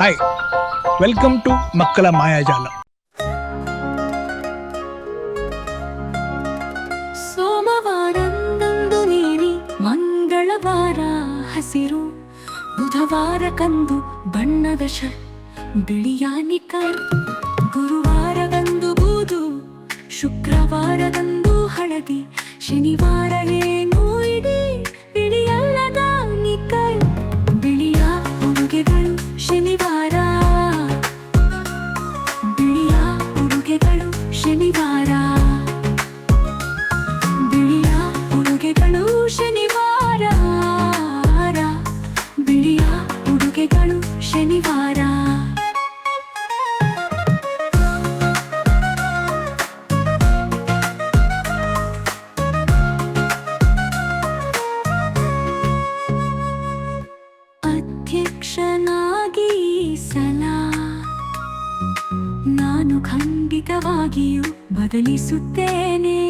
Hi welcome to ಮಕ್ಕಳ ಮಾಯಾಜಾಲ ಸೋಮವಾರಂದಂದು ನೀರಿ ಮಂಗಳವಾರ ಹಸಿರು, ಬುಧವಾರ ಕಂದು ಬಣ್ಣದ ಶರ್ಟ್ ಬಿಳಿಯಾನಿಕ ಗುರುವಾರದಂದು ಬೂದು, ಶುಕ್ರವಾರದಂದು ಹಳದಿ, ಶನಿವಾರ ಏನು ಇಡೀ ನಾನು ಖಂಡಿತವಾಗಿಯೂ ಬದಲಿಸುತ್ತೇನೆ.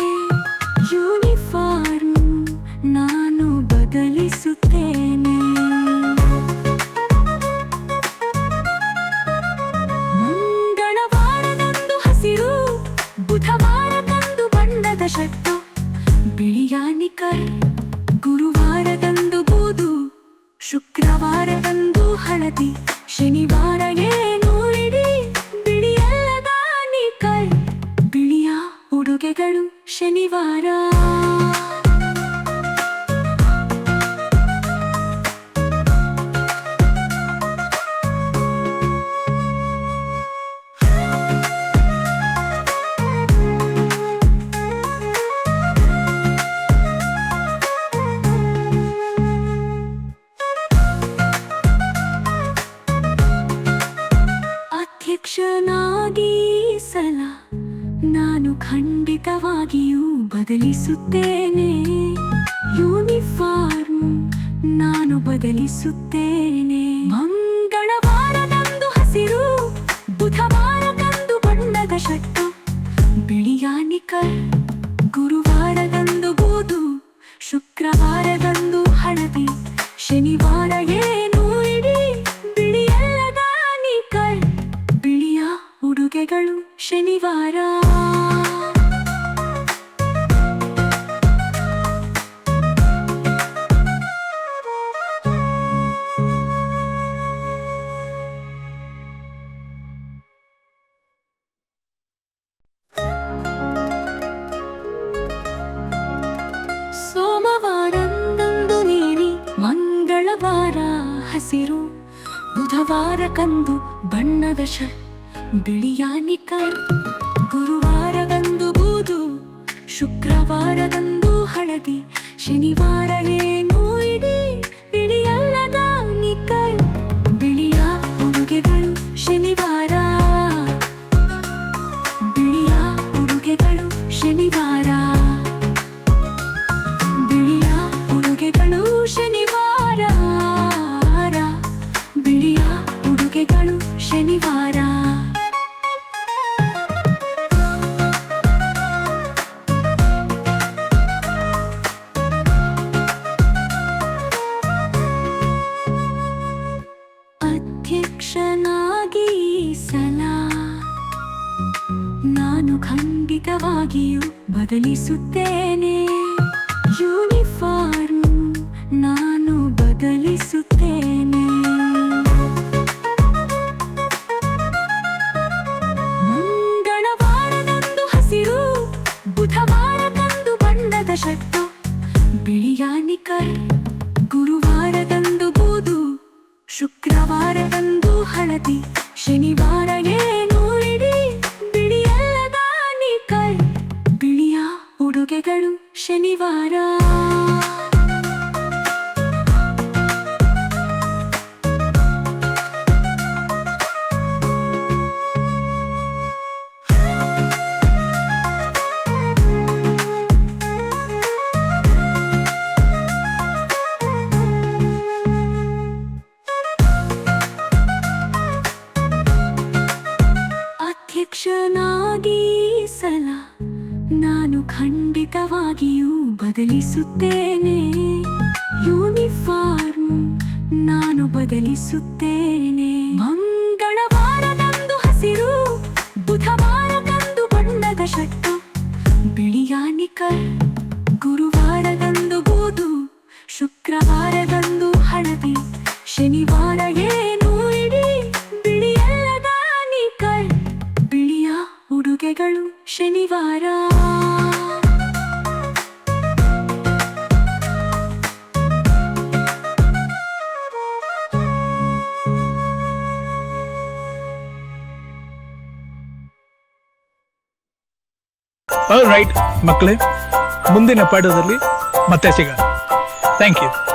ಯೂನಿಫಾರ್ಮ್ ನಾನು ಬದಲಿಸುತ್ತೇನೆ. ಮಂಗಳವಾರದಂದು ಹಸಿರು, ಬುಧವಾರದಂದು ಬಣ್ಣದ ಶಟ್ಟು ಬಿಳಿಯಾನಿಕರ್ ಗುರುವಾರದಂದು ಬೂದು, ಶುಕ್ರವಾರದಂದು ಹಳದಿ, ಶನಿವಾರ ಉಡುಗೆಗಳು ಶನಿವಾರ. ಖಂಡಿತವಾಗಿಯೂ ಬದಲಿಸುತ್ತೇನೆ. ಯೂನಿಫಾರ್ಮ್ ನಾನು ಬದಲಿಸುತ್ತೇನೆ. ಮಂಗಳವಾರದಂದು ಹಸಿರು, ಬುಧವಾರದಂದು ಬಣ್ಣದ ಶಟ್ಟು ಬಿಳಿಯಾನಿಕರ್ ಗುರುವಾರದಂದು ಬೂದು, ಶುಕ್ರವಾರದಂದು ಹಳದಿ, ಶನಿವಾರ ಏನು ಇಡೀ ಬಿಳಿಯಲ್ಲದ ನಿಕರ್ ಬಿಳಿಯ ಉಡುಗೆಗಳು ಶನಿವಾರ. ಹಸಿರು ಬುಧವಾರ ಕಂದು ಬಣ್ಣದ ಶ ಬಿಳಿಯಾನಿಕ ಗುರುವಾರದಂದು ಬೂದು ಶುಕ್ರವಾರದಂದು ಹಳದಿ ಶನಿವಾರ ಏನು ಇಡೀ ಖಂಡಿತವಾಗಿಯೂ ಬದಲಿಸುತ್ತೇನೆ. ಯೂನಿಫಾರ್ಮ್ ನಾನು ಬದಲಿಸುತ್ತೇನೆ. ಮುಂಗಣವಾರದಂದು ಹಸಿರು, ಬುಧವಾರದಂದು ಬಣ್ಣದ ಶಟ್ಟು ಬಿಳಿಯಾನಿಕರ್ ಗುರುವಾರದಂದು ಬೂದು, ಶುಕ್ರವಾರದಂದು ಹಳದಿ, ಶನಿವಾರ ಈ ಸಲ ನಾನು ಖಂಡಿತವಾಗಿಯೂ ಬದಲಿಸುತ್ತೇನೆ. ಯೂನಿಫಾರ್ಮ್ ನಾನು ಬದಲಿಸುತ್ತೇನೆ. ಶನಿವಾರ. ರೈಟ್ ಮಕ್ಕಳೇ ಮುಂದಿನ ಪಾಠದಲ್ಲಿ ಮತ್ತೆ ಸಿಗೋಣ. Thank you